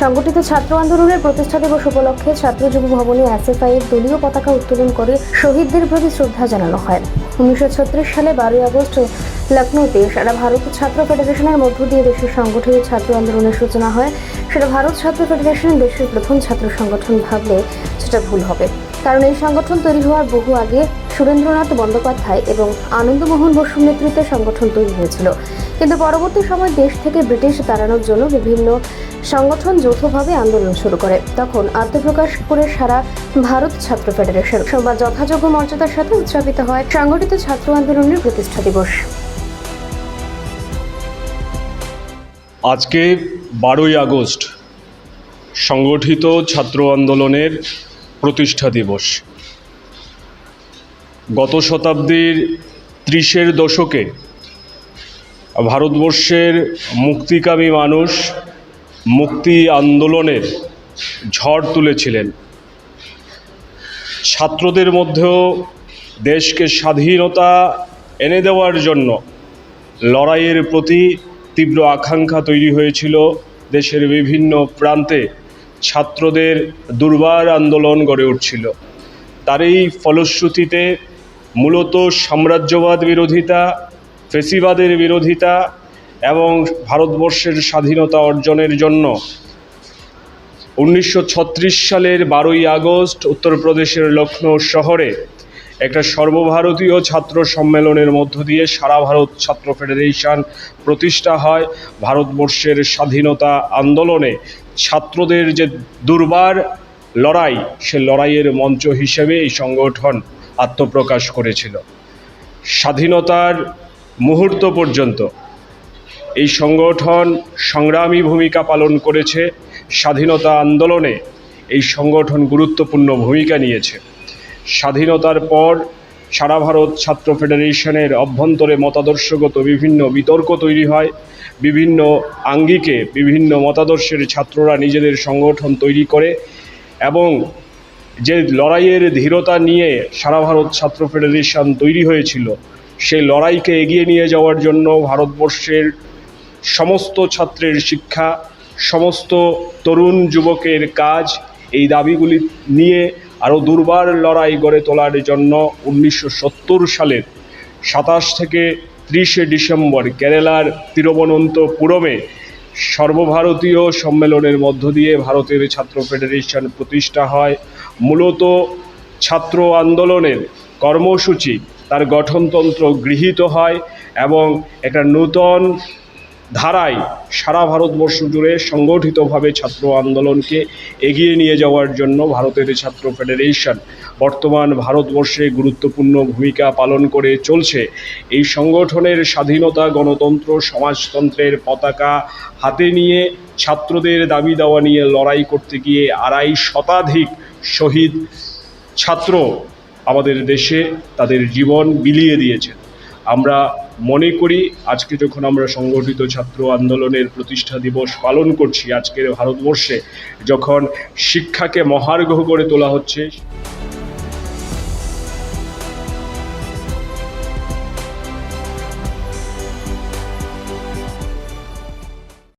সংগঠিত ছাত্র আন্দোলনের প্রতিষ্ঠা দিবস উপলক্ষে ছাত্র যুব ভবনে এসএফআই এর দলীয় পতাকা উত্তোলন করে শহীদদের প্রতি শ্রদ্ধা জানানো হয়। উনিশশো ছত্রিশ সালে বারোই আগস্ট লখনৌতে সারা ভারত ছাত্র ফেডারেশনের মধ্য দিয়ে দেশের সংগঠিত ছাত্র আন্দোলনের সূচনা হয়। সেটা ভারত ছাত্র ফেডারেশন দেশের প্রথম ছাত্র সংগঠন ভাবলে সেটা ভুল হবে। কারণ এই সংগঠন তৈরি হওয়ার বহু আগে সুরেন্দ্রনাথ বন্দ্যোপাধ্যায় এবং আনন্দমোহন বসুর নেতৃত্বে সংগঠন তৈরি হয়েছিল। কিন্তু পরবর্তী সময় দেশ থেকে ব্রিটিশ তাড়ানোর জন্য বিভিন্ন সংগঠন যৌথভাবে আন্দোলন শুরু করে। তখন আত্মপ্রকাশ করে সারা ভারত ছাত্র ফেডারেশন। সোমবার যথাযোগ্য মর্যাদার সাথে উদযাপিত হয় সংগঠিত ছাত্র আন্দোলনের প্রতিষ্ঠা দিবস। আজকে বারোই আগস্ট, সংগঠিত ছাত্র আন্দোলনের প্রতিষ্ঠা দিবস। গত শতাব্দীর ত্রিশের দশকে ভারতবর্ষের মুক্তিকামী মানুষ মুক্তি আন্দোলনের ঝড় তুলেছিলেন। ছাত্রদের মধ্যেও দেশকে স্বাধীনতা এনে দেওয়ার জন্য লড়াইয়ের প্রতি তীব্র আকাঙ্ক্ষা তৈরি হয়েছিল দেশের বিভিন্ন প্রান্তে। ছাত্রদের দুর্বার আন্দোলন গড়ে উঠছিল। তার এই ফলশ্রুতিতে মূলত সাম্রাজ্যবাদ বিরোধিতা ফেসিবাদের বিরোধিতা এবং ভারতবর্ষের স্বাধীনতা অর্জনের জন্য উনিশশো ছত্রিশ সালের বারোই আগস্ট উত্তরপ্রদেশের লখনৌ শহরে একটা সর্বভারতীয় ছাত্র সম্মেলনের মধ্য দিয়ে সারা ভারত ছাত্র ফেডারেশন প্রতিষ্ঠা হয়। ভারতবর্ষের স্বাধীনতা আন্দোলনে ছাত্রদের যে দুর্বার লড়াই, সে লড়াইয়ের মঞ্চ হিসেবে এই সংগঠন আত্মপ্রকাশ করেছিল। স্বাধীনতার মুহূর্ত পর্যন্ত। এই সংগঠন সংগ্রামী ভূমিকা পালন করেছে, স্বাধীনতা আন্দোলনে এই সংগঠন গুরুত্বপূর্ণ ভূমিকা নিয়েছে। স্বাধীনতার পর সারা ভারত ছাত্র ফেডারেশনের অভ্যন্তরে মতাদর্শগত বিভিন্ন বিতর্ক তৈরি হয়, বিভিন্ন আঙ্গিকে বিভিন্ন মতাদর্শের ছাত্ররা নিজেদের সংগঠন তৈরি করে এবং যে লড়াইয়ের ধীরতা নিয়ে সারা ভারত ছাত্র ফেডারেশন তৈরি হয়েছিল সেই লড়াইকে এগিয়ে নিয়ে যাওয়ার জন্য ভারতবর্ষের সমস্ত ছাত্রের শিক্ষা, সমস্ত তরুণ যুবকের কাজ এই দাবিগুলি নিয়ে আরও দুর্বার লড়াই গড়ে তোলার জন্য উনিশশো সত্তর সালের সাতাশ থেকে ত্রিশে ডিসেম্বর কেরালার তিরুবনন্তপুরমে সর্বভারতীয় সম্মেলনের মধ্য দিয়ে ভারতের ছাত্র ফেডারেশন প্রতিষ্ঠা হয়। মূলত ছাত্র আন্দোলনের কর্মসূচি তার গঠনতন্ত্র গৃহীত হয় এবং একটা নূতন ধারায় সারা ভারতবর্ষ জুড়ে সংগঠিতভাবে ছাত্র আন্দোলনকে এগিয়ে নিয়ে যাওয়ার জন্য ভারতের ছাত্র ফেডারেশন বর্তমান ভারতবর্ষে গুরুত্বপূর্ণ ভূমিকা পালন করে চলছে। এই সংগঠনের স্বাধীনতা, গণতন্ত্র, সমাজতন্ত্রের পতাকা হাতে নিয়ে ছাত্রদের দাবি দাওয়া নিয়ে লড়াই করতে গিয়ে আড়াই শতাধিক শহীদ ছাত্র আমাদের দেশে তাদের জীবন বিলিয়ে দিয়েছেন আমরা মনে করি, আজকে যখন আমরা সংগঠিত ছাত্র আন্দোলনের প্রতিষ্ঠা দিবস পালন করছি, আজকের ভারতবর্ষে যখন শিক্ষাকে মহার্ঘ করে তোলা হচ্ছে